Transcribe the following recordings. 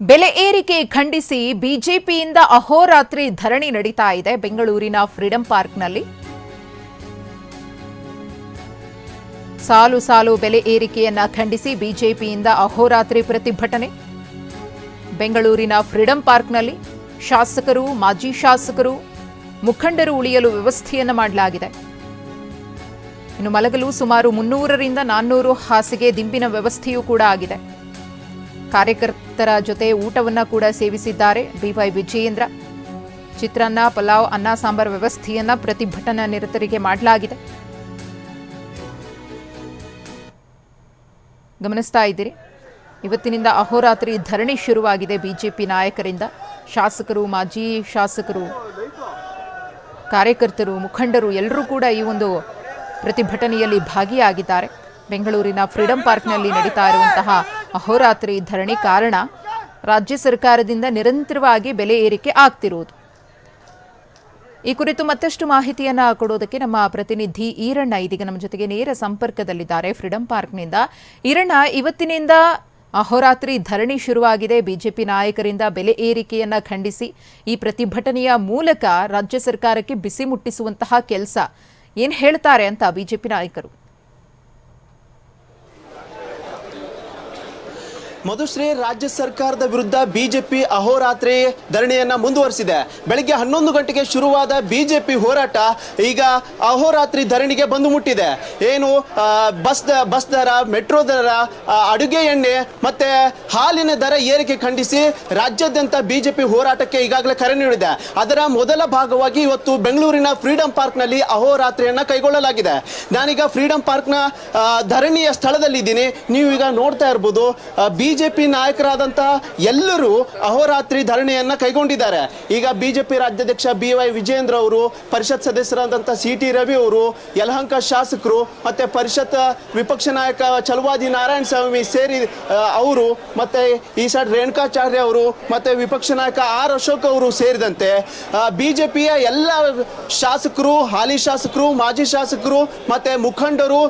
ಬೆಲೆ ಏರಿಕೆ ಖಂಡಿಸಿ ಬಿಜೆಪಿಯಿಂದ ಅಹೋರಾತ್ರಿ ಧರಣಿ ನಡೀತಾ ಇದೆ ಬೆಂಗಳೂರಿನ ಫ್ರೀಡಂ ಪಾರ್ಕ್ನಲ್ಲಿ. ಸಾಲು ಸಾಲು ಬೆಲೆ ಏರಿಕೆಯನ್ನ ಖಂಡಿಸಿ ಬಿಜೆಪಿಯಿಂದ ಅಹೋರಾತ್ರಿ ಪ್ರತಿಭಟನೆ. ಬೆಂಗಳೂರಿನ ಫ್ರೀಡಂ ಪಾರ್ಕ್ನಲ್ಲಿ ಶಾಸಕರು, ಮಾಜಿ ಶಾಸಕರು, ಮುಖಂಡರು ಉಳಿಯಲು ವ್ಯವಸ್ಥೆಯನ್ನ ಮಾಡಲಾಗಿದೆ. ಇನ್ನು ಮಲಗಲು ಸುಮಾರು ಮುನ್ನೂರರಿಂದ ನಾನ್ನೂರು ಹಾಸಿಗೆ ದಿಂಬಿನ ವ್ಯವಸ್ಥೆಯೂ ಕೂಡ ಆಗಿದೆ. ಕಾರ್ಯಕರ್ತರ ಜೊತೆ ಊಟವನ್ನ ಕೂಡ ಸೇವಿಸಿದ್ದಾರೆ. ಬಿವೈ ವಿಜಯೇಂದ್ರ, ಚಿತ್ರಾನ್ನ, ಪಲಾವ್, ಅನ್ನ, ಸಾಂಬಾರ್ ವ್ಯವಸ್ಥೆಯನ್ನ ಪ್ರತಿಭಟನಾ ನಿರತರಿಗೆ ಮಾಡಲಾಗಿದೆ. ಗಮನಿಸ್ತಾ ಇದ್ದೀರಿ, ಇವತ್ತಿನಿಂದ ಅಹೋರಾತ್ರಿ ಧರಣಿ ಶುರುವಾಗಿದೆ ಬಿಜೆಪಿ ನಾಯಕರಿಂದ. ಶಾಸಕರು, ಮಾಜಿ ಶಾಸಕರು, ಕಾರ್ಯಕರ್ತರು, ಮುಖಂಡರು ಎಲ್ಲರೂ ಕೂಡ ಈ ಒಂದು ಪ್ರತಿಭಟನೆಯಲ್ಲಿ ಭಾಗಿಯಾಗಿದ್ದಾರೆ. ಬೆಂಗಳೂರಿನ ಫ್ರೀಡಂ ಪಾರ್ಕ್ನಲ್ಲಿ ನಡೀತಾ ಇರುವಂತಹ ಅಹೋರಾತ್ರಿ ಧರಣಿ ಕಾರಣ ರಾಜ್ಯ ಸರ್ಕಾರದಿಂದ ನಿರಂತರವಾಗಿ ಬೆಲೆ ಏರಿಕೆ ಆಗ್ತಿರುವುದು. ಈ ಕುರಿತು ಮತ್ತಷ್ಟು ಮಾಹಿತಿಯನ್ನ ಕೊಡೋದಕ್ಕೆ ನಮ್ಮ ಪ್ರತಿನಿಧಿ ಈರಣ್ಣ ಇದೀಗ ನಮ್ಮ ಜೊತೆಗೆ ನೇರ ಸಂಪರ್ಕದಲ್ಲಿದ್ದಾರೆ. ಫ್ರೀಡಂ ಪಾರ್ಕ್ನಿಂದ ಈರಣ್ಣ, ಇವತ್ತಿನಿಂದ ಅಹೋರಾತ್ರಿ ಧರಣಿ ಶುರುವಾಗಿದೆ. ಬಿಜೆಪಿ ನಾಯಕರಿಂದ ಬೆಲೆ ಏರಿಕೆಯನ್ನ ಖಂಡಿಸಿ ಈ ಪ್ರತಿಭಟನೆಯ ಮೂಲಕ ರಾಜ್ಯ ಸರ್ಕಾರಕ್ಕೆ ಬಿಸಿ ಮುಟ್ಟಿಸುವಂತಹ ಕೆಲಸ ಏನ್ ಹೇಳ್ತಾರೆ ಅಂತ ಬಿಜೆಪಿ ನಾಯಕರು? ಮಧುಶ್ರೀ ರಾಜ್ಯ ಸರ್ಕಾರದ ವಿರುದ್ಧ ಬಿಜೆಪಿ ಅಹೋರಾತ್ರಿ ಧರಣಿಯನ್ನ ಮುಂದುವರಿಸಿದೆ. ಬೆಳಿಗ್ಗೆ ಹನ್ನೊಂದು ಗಂಟೆಗೆ ಶುರುವಾದ ಬಿಜೆಪಿ ಹೋರಾಟ ಈಗ ಅಹೋರಾತ್ರಿ ಧರಣಿಗೆ ಬಂದು ಮುಟ್ಟಿದೆ. ಏನು ಬಸ್ ಬಸ್ ದರ, ಮೆಟ್ರೋ ದರ ಅಡುಗೆ ಎಣ್ಣೆ ಮತ್ತೆ ಹಾಲಿನ ದರ ಏರಿಕೆ ಖಂಡಿಸಿ ರಾಜ್ಯಾದ್ಯಂತ ಬಿಜೆಪಿ ಹೋರಾಟಕ್ಕೆ ಈಗಾಗಲೇ ಕರೆ ನೀಡಿದೆ. ಅದರ ಮೊದಲ ಭಾಗವಾಗಿ ಇವತ್ತು ಬೆಂಗಳೂರಿನ ಫ್ರೀಡಂ ಪಾರ್ಕ್ನಲ್ಲಿ ಅಹೋರಾತ್ರಿಯನ್ನ ಕೈಗೊಳ್ಳಲಾಗಿದೆ. ನಾನೀಗ ಫ್ರೀಡಂ ಪಾರ್ಕ್ನ ಧರಣಿಯ ಸ್ಥಳದಲ್ಲಿದ್ದೀನಿ. ನೀವು ಈಗ ನೋಡ್ತಾ ಇರ್ಬೋದು ಬಿಜೆಪಿ ನಾಯಕರಾದಂತಹ ಎಲ್ಲರೂ ಅಹೋರಾತ್ರಿ ಧರಣಿಯನ್ನ ಕೈಗೊಂಡಿದ್ದಾರೆ. ಈಗ ಬಿಜೆಪಿ ರಾಜ್ಯಾಧ್ಯಕ್ಷ ಬಿ ವೈ ವಿಜೇಂದ್ರ ಅವರು, ಪರಿಷತ್ ಸದಸ್ಯರಾದಂತಹ ಸಿ ಟಿ ರವಿ ಅವರು, ಯಲಹಂಕ ಶಾಸಕರು ಮತ್ತೆ ಪರಿಷತ್ ವಿಪಕ್ಷ ನಾಯಕ ಚಲುವಾದಿ ನಾರಾಯಣ ಸ್ವಾಮಿ ಸೇರಿ ಅವರು ಮತ್ತೆ ಈ ಸೈಡ್ ರೇಣುಕಾಚಾರ್ಯ ಅವರು ಮತ್ತೆ ವಿಪಕ್ಷ ನಾಯಕ ಆರ್ ಅಶೋಕ್ ಅವರು ಸೇರಿದಂತೆ ಬಿಜೆಪಿಯ ಎಲ್ಲ ಶಾಸಕರು, ಹಾಲಿ ಶಾಸಕರು, ಮಾಜಿ ಶಾಸಕರು ಮತ್ತೆ ಮುಖಂಡರು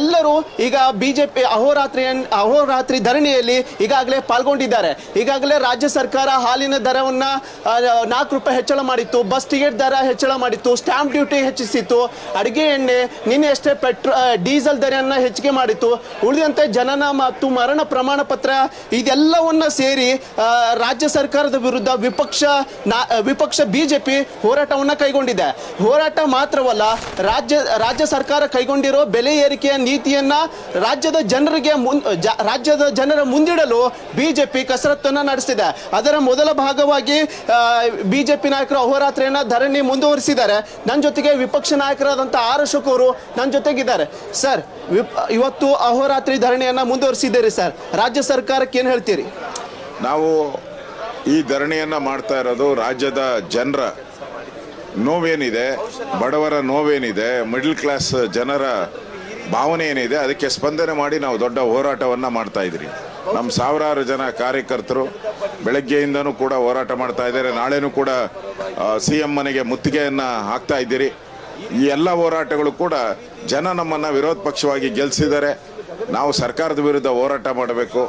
ಎಲ್ಲರೂ ಈಗ ಬಿಜೆಪಿ ಅಹೋರಾತ್ರಿ ಅಹೋರಾತ್ರಿ ಧರಣಿಯಲ್ಲಿ ಈಗಾಗಲೇ ಪಾಲ್ಗೊಂಡಿದ್ದಾರೆ. ಈಗಾಗಲೇ ರಾಜ್ಯ ಸರ್ಕಾರ ಹಾಲಿನ ದರವನ್ನ ನಾಲ್ಕು ರೂಪಾಯಿ ಹೆಚ್ಚಳ ಮಾಡಿತ್ತು, ಬಸ್ ಟಿಕೆಟ್ ದರ ಹೆಚ್ಚಳ ಮಾಡಿತ್ತು, ಸ್ಟಾಂಪ್ ಡ್ಯೂಟಿ ಹೆಚ್ಚಿಸಿತ್ತು, ಅಡುಗೆ ಎಣ್ಣೆ, ನಿನ್ನೆ ಅಷ್ಟೇ ಪೆಟ್ರೋ ಡೀಸೆಲ್ ದರವನ್ನು ಹೆಚ್ಚಿಗೆ ಮಾಡಿತ್ತು. ಉಳಿದಂತೆ ಜನನ ಮತ್ತು ಮರಣ ಪ್ರಮಾಣ ಪತ್ರ ಇದೆಲ್ಲವನ್ನ ಸೇರಿ ರಾಜ್ಯ ಸರ್ಕಾರದ ವಿರುದ್ಧ ವಿಪಕ್ಷ ವಿಪಕ್ಷ ಬಿಜೆಪಿ ಹೋರಾಟವನ್ನ ಕೈಗೊಂಡಿದೆ. ಹೋರಾಟ ಮಾತ್ರವಲ್ಲ, ರಾಜ್ಯ ರಾಜ್ಯ ಸರ್ಕಾರ ಕೈಗೊಂಡಿರೋ ಬೆಲೆ ಏರಿಕೆಯ ನೀತಿಯನ್ನ ರಾಜ್ಯದ ಜನರಿಗೆ ರಾಜ್ಯದ ಜನರ ಮುಂದಿಡಲು ಬಿಜೆಪಿ ಕಸರತ್ತನ್ನ ನಡೆಸಿದೆ ಅದರ ಮೊದಲ ಭಾಗವಾಗಿ ಬಿಜೆಪಿ ನಾಯಕರು ಅಹೋರಾತ್ರಿಯನ್ನ ಧರಣಿ ಮುಂದುವರಿಸಿದ್ದಾರೆ. ನನ್ನ ಜೊತೆಗೆ ವಿಪಕ್ಷ ನಾಯಕರಾದಂಥ ಆರ್ ಅಶೋಕ್ ಅವರು ನನ್ನ ಜೊತೆಗಿದ್ದಾರೆ. ಸರ್ ಇವತ್ತು ಅಹೋರಾತ್ರಿ ಧರಣಿಯನ್ನು ಮುಂದುವರಿಸಿದ್ದೀರಿ ಸರ್. ರಾಜ್ಯ ಸರ್ಕಾರಕ್ಕೆ ಏನು ಹೇಳ್ತೀರಿ? ನಾವು ಈ ಧರಣಿಯನ್ನು ಮಾಡ್ತಾ ಇರೋದು ರಾಜ್ಯದ ಜನರ ನೋವೇನಿದೆ, ಬಡವರ ನೋವೇನಿದೆ ಮಿಡ್ಲ್ ಕ್ಲಾಸ್ ಜನರ ಭಾವನೆ ಏನಿದೆ ಅದಕ್ಕೆ ಸ್ಪಂದನೆ ಮಾಡಿ ನಾವು ದೊಡ್ಡ ಹೋರಾಟವನ್ನು ಮಾಡ್ತಾ ಇದ್ರಿ ನಮ್ಮ ಸಾವಿರಾರು ಜನ ಕಾರ್ಯಕರ್ತರು ಬೆಳಗ್ಗೆಯಿಂದನೂ ಕೂಡ ಹೋರಾಟ ಮಾಡ್ತಾ ಇದ್ದಾರೆ. ನಾಳೆನೂ ಕೂಡ ಸಿ ಎಂ ಮನೆಗೆ ಮುತ್ತಿಗೆಯನ್ನು ಹಾಕ್ತಾ ಇದ್ದೀರಿ. ಈ ಎಲ್ಲ ಹೋರಾಟಗಳು ಕೂಡ ಜನ ನಮ್ಮನ್ನು ವಿರೋಧ ಪಕ್ಷವಾಗಿ ಗೆಲ್ಲಿಸಿದ್ದಾರೆ ನಾವು ಸರ್ಕಾರದ ವಿರುದ್ಧ ಹೋರಾಟ ಮಾಡಬೇಕು.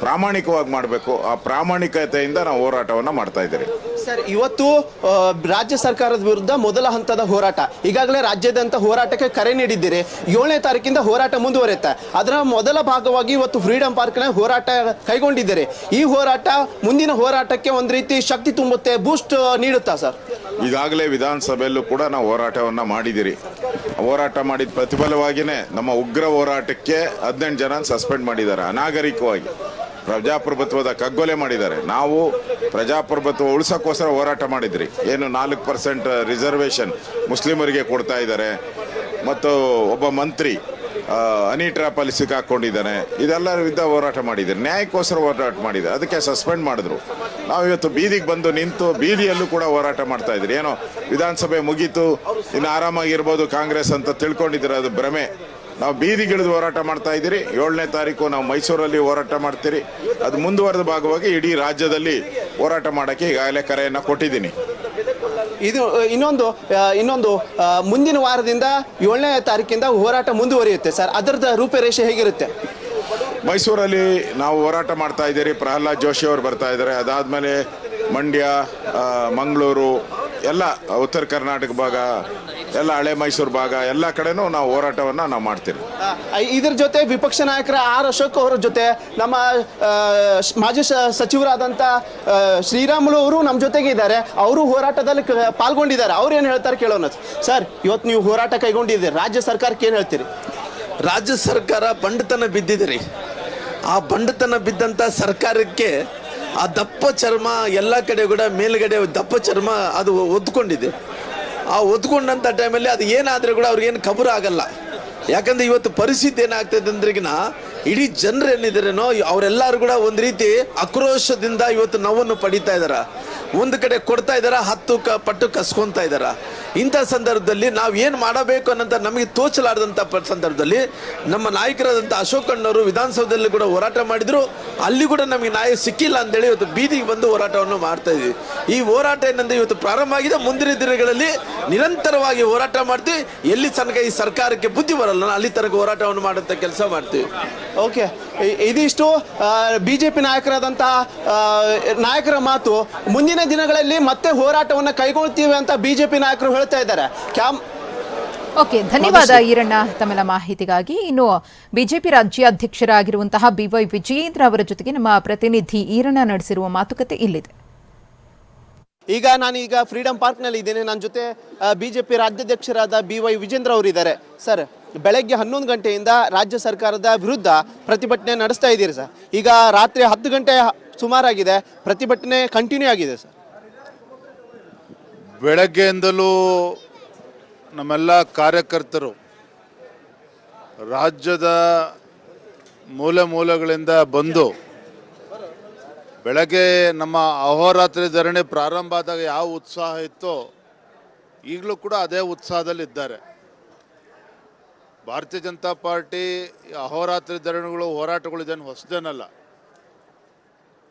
ಪ್ರಾಮಾಣಿಕವಾಗಿ ಮಾಡಬೇಕು. ಆ ಪ್ರಾಮಾಣಿಕತೆಯಿಂದ ನಾವು ಹೋರಾಟವನ್ನು ಮಾಡ್ತಾ ಇದ್ದೀರಿ. ಸರ್ ಇವತ್ತು ಆ, ರಾಜ್ಯ ಸರ್ಕಾರದ ವಿರುದ್ಧ ಮೊದಲ ಹಂತದ ಹೋರಾಟ. ಈಗಾಗಲೇ ರಾಜ್ಯಾದ್ಯಂತ ಹೋರಾಟಕ್ಕೆ ಕರೆ ನೀಡಿದ್ದೀರಿ. ಏಳನೇ ತಾರೀಕಿಂದ ಹೋರಾಟ ಮುಂದುವರಿಯುತ್ತೆ. ಅದರ ಮೊದಲ ಭಾಗವಾಗಿ ಇವತ್ತು ಫ್ರೀಡಂ ಪಾರ್ಕ್ನ ಹೋರಾಟ ಕೈಗೊಂಡಿದ್ದೀರಿ. ಈ ಹೋರಾಟ ಮುಂದಿನ ಹೋರಾಟಕ್ಕೆ ಒಂದು ರೀತಿ ಶಕ್ತಿ ತುಂಬುತ್ತೆ ಬೂಸ್ಟ್ ನೀಡುತ್ತಾ ಸರ್? ಈಗಾಗಲೇ ವಿಧಾನಸಭೆಯಲ್ಲೂ ಕೂಡ ನಾವು ಹೋರಾಟವನ್ನು ಮಾಡಿದ್ದೀರಿ. ಹೋರಾಟ ಮಾಡಿದ ಪ್ರತಿಫಲವಾಗಿಯೇ ನಮ್ಮ ಉಗ್ರ ಹೋರಾಟಕ್ಕೆ ಹದಿನೆಂಟು ಜನ ಸಸ್ಪೆಂಡ್ ಮಾಡಿದ್ದಾರೆ ಅನಾಗರಿಕವಾಗಿ. ಪ್ರಜಾಪ್ರಭುತ್ವದ ಕಗ್ಗೊಲೆ ಮಾಡಿದ್ದಾರೆ. ನಾವು ಪ್ರಜಾಪ್ರಭುತ್ವ ಉಳಿಸೋಕ್ಕೋಸ್ಕರ ಹೋರಾಟ ಮಾಡಿದ್ರಿ. ಏನು ನಾಲ್ಕು ಪರ್ಸೆಂಟ್ ರಿಸರ್ವೇಷನ್ ಮುಸ್ಲಿಮರಿಗೆ ಕೊಡ್ತಾ ಇದ್ದಾರೆ. ಮತ್ತು ಒಬ್ಬ ಮಂತ್ರಿ ಹನಿ ಟ್ರ್ಯಾಪಲ್ಲಿ ಸಿಕ್ಕಾಕೊಂಡಿದ್ದಾನೆ. ಇದೆಲ್ಲ ವಿರುದ್ಧ ಹೋರಾಟ ಮಾಡಿದ್ದಾರೆ. ನ್ಯಾಯಕ್ಕೋಸ್ಕರ ಹೋರಾಟ ಮಾಡಿದ್ದಾರೆ. ಅದಕ್ಕೆ ಸಸ್ಪೆಂಡ್ ಮಾಡಿದ್ರು. ನಾವು ಇವತ್ತು ಬೀದಿಗೆ ಬಂದು ನಿಂತು ಬೀದಿಯಲ್ಲೂ ಕೂಡ ಹೋರಾಟ ಮಾಡ್ತಾ ಇದ್ರಿ. ಏನೋ ವಿಧಾನಸಭೆ ಮುಗೀತು, ಇನ್ನು ಆರಾಮಾಗಿರ್ಬೋದು ಕಾಂಗ್ರೆಸ್ ಅಂತ ತಿಳ್ಕೊಂಡಿದ್ರೆ ಅದು ಭ್ರಮೆ. ನಾವು ಬೀದಿಗಿಳಿದು ಹೋರಾಟ ಮಾಡ್ತಾ ಇದ್ದೀರಿ. ಏಳನೇ ತಾರೀಕು ನಾವು ಮೈಸೂರಲ್ಲಿ ಹೋರಾಟ ಮಾಡ್ತೀರಿ. ಅದು ಮುಂದುವರೆದ ಭಾಗವಾಗಿ ಇಡೀ ರಾಜ್ಯದಲ್ಲಿ ಹೋರಾಟ ಮಾಡೋಕ್ಕೆ ಈಗಾಗಲೇ ಕರೆಯನ್ನು ಕೊಟ್ಟಿದ್ದೀನಿ. ಇದು ಇನ್ನೊಂದು ಇನ್ನೊಂದು ಮುಂದಿನ ವಾರದಿಂದ ಏಳನೇ ತಾರೀಕಿಂದ ಹೋರಾಟ ಮುಂದುವರಿಯುತ್ತೆ ಸರ್. ಅದರದ ರೂಪರೇಷೆ ಹೇಗಿರುತ್ತೆ? ಮೈಸೂರಲ್ಲಿ ನಾವು ಹೋರಾಟ ಮಾಡ್ತಾ ಇದ್ದೀರಿ. ಪ್ರಹ್ಲಾದ್ ಜೋಶಿ ಅವರು ಬರ್ತಾ ಇದ್ದಾರೆ. ಅದಾದಮೇಲೆ ಮಂಡ್ಯ ಮಂಗಳೂರು ಎಲ್ಲ ಉತ್ತರ ಕರ್ನಾಟಕ ಭಾಗ ಎಲ್ಲ ಹಳೆ ಮೈಸೂರು ಭಾಗ ಎಲ್ಲ ಕಡೆನೂ ನಾವು ಹೋರಾಟವನ್ನು ನಾವು ಮಾಡ್ತೀವಿ. ಆ, ಇದ್ರ ಜೊತೆ ವಿಪಕ್ಷ ನಾಯಕರ ಆರ್ ಅಶೋಕ್ ಅವರ ಜೊತೆ ನಮ್ಮ ಆ, ಶ- ಮಾಜಿ ಸ- ಸಚಿವರಾದಂಥ ಆ, ಶ್ರೀರಾಮುಲು ಅವರು ನಮ್ಮ ಜೊತೆಗೆ ಇದ್ದಾರೆ. ಅವರು ಹೋರಾಟದಲ್ಲಿ ಕ- ಪಾಲ್ಗೊಂಡಿದ್ದಾರೆ. ಅವ್ರು ಏನು ಹೇಳ್ತಾರೆ ಕೇಳೋಣ ಸರ್ ಇವತ್ತು ನೀವು ಹೋರಾಟ ಕೈಗೊಂಡಿದ್ದೀರಿ. ರಾಜ್ಯ ಸರ್ಕಾರಕ್ಕೆ ಏನು ಹೇಳ್ತೀರಿ? ರಾಜ್ಯ ಸರ್ಕಾರ ಬಂಡತನ ಬಿದ್ದಿದೆ ಆ ಬಂಡತನ ಬಿದ್ದಂಥ ಸರ್ಕಾರಕ್ಕೆ ಆ ದಪ್ಪ ಚರ್ಮ ಎಲ್ಲ ಕಡೆ ಕೂಡ ಮೇಲ್ಗಡೆ ದಪ್ಪ ಚರ್ಮ ಅದು ಒದ್ಕೊಂಡಿದೆ. ಆ ಒದ್ಕೊಂಡಂಥ ಟೈಮಲ್ಲಿ ಅದು ಏನಾದರೂ ಕೂಡ ಅವ್ರಿಗೇನು ಕಬರ್ ಆಗಲ್ಲ. ಯಾಕಂದ್ರೆ ಇವತ್ತು ಪರಿಸ್ಥಿತಿ ಏನಾಗ್ತದೆ ಅಂದ್ರಿಗಿನ ಇಡೀ ಜನರು ಏನಿದ್ದಾರೇನೋ ಅವರೆಲ್ಲರೂ ಕೂಡ ಒಂದು ರೀತಿ ಆಕ್ರೋಶದಿಂದ ಇವತ್ತು ನೋವನ್ನು ಪಡಿತಾ ಇದ್ದಾರೆ ಒಂದು ಕಡೆ ಕೊಡ್ತಾ ಇದಾರ, ಹತ್ತು ಕ ಪಟ್ಟು ಕಸ್ಕೊತಾ ಇದಾರ. ಇಂಥ ಸಂದರ್ಭದಲ್ಲಿ ನಾವು ಏನು ಮಾಡಬೇಕು ಅನ್ನೋಂಥ ನಮಗೆ ತೋಚಲಾರದಂಥ ಸಂದರ್ಭದಲ್ಲಿ ನಮ್ಮ ನಾಯಕರಾದಂಥ ಅಶೋಕ್ ಅಣ್ಣವರು ವಿಧಾನಸೌಧದಲ್ಲಿ ಕೂಡ ಹೋರಾಟ ಮಾಡಿದ್ರು. ಅಲ್ಲಿ ಕೂಡ ನಮಗೆ ನ್ಯಾಯ ಸಿಕ್ಕಿಲ್ಲ ಅಂತೇಳಿ ಇವತ್ತು ಬೀದಿಗೆ ಬಂದು ಹೋರಾಟವನ್ನು ಮಾಡ್ತಾ ಇದ್ವಿ. ಈ ಹೋರಾಟ ಏನಂದ್ರೆ ಇವತ್ತು ಪ್ರಾರಂಭ ಆಗಿದೆ. ಮುಂದಿನ ದಿನಗಳಲ್ಲಿ ನಿರಂತರವಾಗಿ ಹೋರಾಟ ಮಾಡ್ತೀವಿ. ಎಲ್ಲಿ ತನಕ ಈ ಸರ್ಕಾರಕ್ಕೆ ಬುದ್ಧಿ ಬರಲ್ಲ ಅಲ್ಲಿ ತನಕ ಹೋರಾಟವನ್ನು ಮಾಡುವಂಥ ಕೆಲಸ ಮಾಡ್ತೀವಿ. ಓಕೆ. ಇದಿಷ್ಟು ಬಿ ಜೆ ಪಿ ನಾಯಕರಾದಂಥ ನಾಯಕರ ಮಾತು ಮುಂದಿನ ದಿನಗಳಲ್ಲಿ ಮತ್ತೆ ಹೋರಾಟವನ್ನು ಕೈಗೊಳ್ತೀವಿ ಅಂತ ಬಿ ಜೆ ನಾಯಕರು ಹೇಳ್ತಾ ಇದ್ದಾರೆ. ಕ್ಯಾಮ್ ಓಕೆ ಧನ್ಯವಾದ ಈರಣ್ಣ ತಮ್ಮೆಲ್ಲ ಮಾಹಿತಿಗಾಗಿ. ಇನ್ನು ಬಿಜೆಪಿ ರಾಜ್ಯಾಧ್ಯಕ್ಷರಾಗಿರುವಂತಹ ಬಿವೈ ವಿಜಯೇಂದ್ರ ಅವರ ಜೊತೆಗೆ ನಮ್ಮ ಪ್ರತಿನಿಧಿ ಈರಣ್ಣ ನಡೆಸಿರುವ ಮಾತುಕತೆ ಇಲ್ಲಿದೆ. ಈಗ ನಾನು ಈಗ ಫ್ರೀಡಂ ಪಾರ್ಕ್ನಲ್ಲಿ ಇದ್ದೇನೆ. ನನ್ನ ಜೊತೆ ಬಿಜೆಪಿ ರಾಜ್ಯಾಧ್ಯಕ್ಷರಾದ ಬಿ ವೈ ವಿಜೇಂದ್ರ ಅವರು ಇದ್ದಾರೆ. ಸರ್ ಬೆಳಗ್ಗೆ ಹನ್ನೊಂದು ಗಂಟೆಯಿಂದ ರಾಜ್ಯ ಸರ್ಕಾರದ ವಿರುದ್ಧ ಪ್ರತಿಭಟನೆ ನಡೆಸ್ತಾ ಇದ್ದೀರಿ ಸರ್. ಈಗ ರಾತ್ರಿ ಹತ್ತು ಗಂಟೆ ಸುಮಾರಾಗಿದೆ. ಪ್ರತಿಭಟನೆ ಕಂಟಿನ್ಯೂ ಆಗಿದೆ ಸರ್. ಬೆಳಗ್ಗೆಯಿಂದಲೂ ನಮ್ಮೆಲ್ಲ ಕಾರ್ಯಕರ್ತರು ರಾಜ್ಯದ ಮೂಲೆ ಮೂಲೆಗಳಿಂದ ಬಂದು ಬೆಳಗ್ಗೆ ನಮ್ಮ ಅಹೋರಾತ್ರಿ ಧರಣಿ ಪ್ರಾರಂಭ ಆದಾಗ ಯಾವ ಉತ್ಸಾಹ ಇತ್ತೋ ಈಗಲೂ ಕೂಡ ಅದೇ ಉತ್ಸಾಹದಲ್ಲಿದ್ದಾರೆ ಭಾರತೀಯ ಜನತಾ ಪಾರ್ಟಿ ಅಹೋರಾತ್ರಿ ಧರಣಿಗಳು ಹೋರಾಟಗಳು ಇದೇನು ಹೊಸದೇನಲ್ಲ.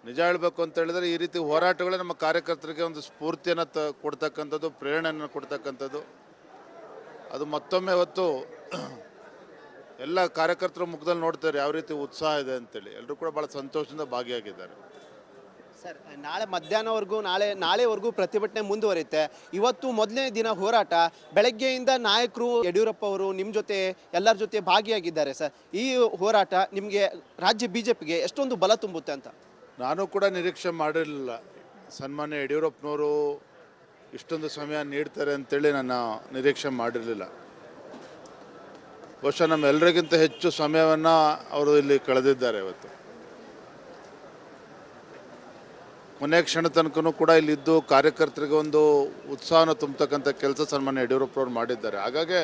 ನಿಜ ಹೇಳಬೇಕು ಅಂತ ಹೇಳಿದ್ರೆ ಈ ರೀತಿ ಹೋರಾಟಗಳೇ ನಮ್ಮ ಕಾರ್ಯಕರ್ತರಿಗೆ ಒಂದು ಸ್ಫೂರ್ತಿಯನ್ನು ತ, ಕೊಡ್ತಕ್ಕಂಥದ್ದು, ಪ್ರೇರಣೆಯನ್ನು ಕೊಡ್ತಕ್ಕಂಥದ್ದು. ಅದು ಮತ್ತೊಮ್ಮೆ ಇವತ್ತು ಎಲ್ಲ ಕಾರ್ಯಕರ್ತರ ಮುಖದಲ್ಲಿ ನೋಡ್ತಾರೆ ಯಾವ ರೀತಿ ಉತ್ಸಾಹ ಇದೆ ಅಂತೇಳಿ. ಎಲ್ಲರೂ ಕೂಡ ಭಾಳ ಸಂತೋಷದಿಂದ ಭಾಗಿಯಾಗಿದ್ದಾರೆ. ಸರ್, ನಾಳೆ ಮಧ್ಯಾಹ್ನವರೆಗೂ, ನಾಳೆ, ನಾಳೆವರೆಗೂ ಪ್ರತಿಭಟನೆ ಮುಂದುವರಿಯುತ್ತೆ. ಇವತ್ತು ಮೊದಲನೇ ದಿನ ಹೋರಾಟ. ಬೆಳಗ್ಗೆಯಿಂದ ನಾಯಕರು ಯಡಿಯೂರಪ್ಪ ಅವರು ನಿಮ್ಮ ಜೊತೆ, ಎಲ್ಲರ ಜೊತೆ ಭಾಗಿಯಾಗಿದ್ದಾರೆ ಸರ್. ಈ ಹೋರಾಟ ನಿಮಗೆ ರಾಜ್ಯ ಬಿ ಜೆ ಎಷ್ಟೊಂದು ಬಲ ತುಂಬುತ್ತೆ ಅಂತ? ನಾನು ಕೂಡ ನಿರೀಕ್ಷೆ ಮಾಡಿರಲಿಲ್ಲ. ಸನ್ಮಾನ್ಯ ಯಡಿಯೂರಪ್ಪನವರು ಇಷ್ಟೊಂದು ಸಮಯ ನೀಡ್ತಾರೆ ಅಂತೇಳಿ ನಾನು ನಿರೀಕ್ಷೆ ಮಾಡಿರಲಿಲ್ಲ. ಬಹುಶಃ ನಮ್ಮೆಲ್ಲರಿಗಿಂತ ಹೆಚ್ಚು ಸಮಯವನ್ನು ಅವರು ಇಲ್ಲಿ ಕಳೆದಿದ್ದಾರೆ ಇವತ್ತು. ಕೊನೆ ಕ್ಷಣ ತನಕನೂ ಕೂಡ ಇಲ್ಲಿದ್ದು ಕಾರ್ಯಕರ್ತರಿಗೆ ಒಂದು ಉತ್ಸಾಹನ ತುಂಬತಕ್ಕಂಥ ಕೆಲಸ ಸನ್ಮಾನ್ಯ ಯಡಿಯೂರಪ್ಪನವ್ರು ಮಾಡಿದ್ದಾರೆ. ಹಾಗಾಗಿ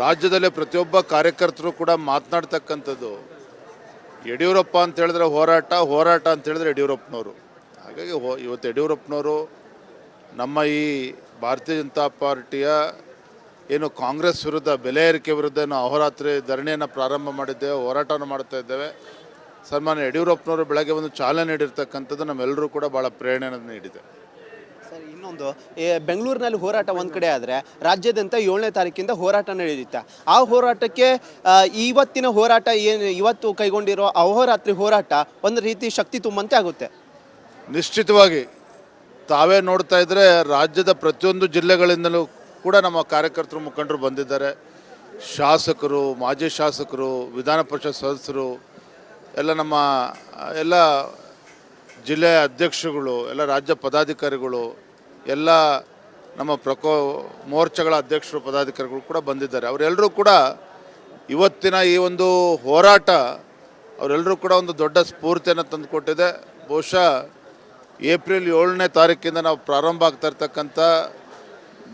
ರಾಜ್ಯದಲ್ಲೇ ಪ್ರತಿಯೊಬ್ಬ ಕಾರ್ಯಕರ್ತರು ಕೂಡ ಮಾತನಾಡ್ತಕ್ಕಂಥದ್ದು ಯಡಿಯೂರಪ್ಪ ಅಂತ ಹೇಳಿದ್ರೆ ಹೋರಾಟ ಹೋರಾಟ ಅಂತ ಹೇಳಿದ್ರೆ ಯಡಿಯೂರಪ್ಪನವರು. ಹಾಗಾಗಿ ಇವತ್ತು ಯಡಿಯೂರಪ್ಪನವರು ನಮ್ಮ ಈ ಭಾರತೀಯ ಜನತಾ ಪಾರ್ಟಿಯ ಏನು ಕಾಂಗ್ರೆಸ್ ವಿರುದ್ಧ, ಬೆಲೆ ಏರಿಕೆ ವಿರುದ್ಧ ಏನು ಅಹೋರಾತ್ರಿ ಧರಣಿಯನ್ನು ಪ್ರಾರಂಭ ಮಾಡಿದ್ದೇವೆ ಹೋರಾಟವನ್ನು ಮಾಡ್ತಾ ಇದ್ದೇವೆ. ಸನ್ಮಾನ್ಯ ಯಡಿಯೂರಪ್ಪನವರು ಬೆಳಗ್ಗೆ ಒಂದು ಚಾಲನೆ ನೀಡಿರ್ತಕ್ಕಂಥದ್ದು ನಮ್ಮೆಲ್ಲರೂ ಕೂಡ ಭಾಳ ಪ್ರೇರಣೆಯನ್ನು ನೀಡಿದೆ. ಇನ್ನೊಂದು ಬೆಂಗಳೂರಿನಲ್ಲಿ ಹೋರಾಟ ಒಂದು ಕಡೆ ಆದರೆ ರಾಜ್ಯಾದ್ಯಂತ ಏಳನೇ ತಾರೀಕಿಂದ ಹೋರಾಟ ನಡೆಯುತ್ತೆ. ಆ ಹೋರಾಟಕ್ಕೆ ಇವತ್ತಿನ ಹೋರಾಟ ಏನು, ಇವತ್ತು ಕೈಗೊಂಡಿರೋ ಅಹೋರಾತ್ರಿ ಹೋರಾಟ ಒಂದು ರೀತಿ ಶಕ್ತಿ ತುಂಬಂತೆ ಆಗುತ್ತೆ. ನಿಶ್ಚಿತವಾಗಿ ತಾವೇ ನೋಡ್ತಾ ಇದ್ದರೆ ರಾಜ್ಯದ ಪ್ರತಿಯೊಂದು ಜಿಲ್ಲೆಗಳಿಂದಲೂ ಕೂಡ ನಮ್ಮ ಕಾರ್ಯಕರ್ತರು, ಮುಖಂಡರು ಬಂದಿದ್ದಾರೆ. ಶಾಸಕರು, ಮಾಜಿ ಶಾಸಕರು, ವಿಧಾನ ಪರಿಷತ್ ಸದಸ್ಯರು, ಎಲ್ಲ ನಮ್ಮ, ಎಲ್ಲ ಜಿಲ್ಲೆಯ ಅಧ್ಯಕ್ಷಗಳು ಎಲ್ಲ ರಾಜ್ಯ ಪದಾಧಿಕಾರಿಗಳು ಎಲ್ಲ ನಮ್ಮ ಪ್ರಕೋ ಮೋರ್ಚಾಗಳ ಅಧ್ಯಕ್ಷರು, ಪದಾಧಿಕಾರಿಗಳು ಕೂಡ ಬಂದಿದ್ದಾರೆ. ಅವರೆಲ್ಲರೂ ಕೂಡ ಇವತ್ತಿನ ಈ ಒಂದು ಹೋರಾಟ ಅವರೆಲ್ಲರೂ ಕೂಡ ಒಂದು ದೊಡ್ಡ ಸ್ಫೂರ್ತಿಯನ್ನು ತಂದುಕೊಟ್ಟಿದೆ. ಬಹುಶಃ ಏಪ್ರಿಲ್ ಏಳನೇ ತಾರೀಕಿಂದ ನಾವು ಪ್ರಾರಂಭ ಆಗ್ತಾ ಇರ್ತಕ್ಕಂಥ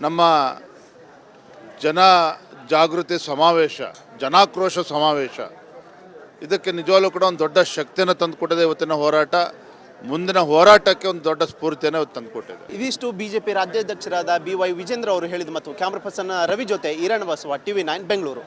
ನಮ್ಮ ಜನ ಜಾಗೃತಿ ಸಮಾವೇಶ, ಜನಾಕ್ರೋಶ ಸಮಾವೇಶ, ಇದಕ್ಕೆ ನಿಜವಾಗ್ಲೂ ಕೂಡ ಒಂದು ದೊಡ್ಡ ಶಕ್ತಿಯನ್ನು ತಂದುಕೊಟ್ಟಿದೆ ಇವತ್ತಿನ ಹೋರಾಟ. ಮುಂದಿನ ಹೋರಾಟಕ್ಕೆ ಒಂದು ದೊಡ್ಡ ಸ್ಫೂರ್ತಿಯನ್ನು ತಂದುಕೊಟ್ಟಿದೆ ಇದಿಷ್ಟು ಬಿಜೆಪಿ ರಾಜ್ಯಾಧ್ಯಕ್ಷರಾದ ಬಿ ವೈ ವಿಜೇಂದ್ರ ಅವರು ಹೇಳಿದ ಮತ್ತು ಕ್ಯಾಮ್ರಾ ಪರ್ಸನ್ ರವಿ ಜೊತೆ ಈರಣ್ಣ ಬಸವ ಟಿವಿ ನೈನ್, ಬೆಂಗಳೂರು.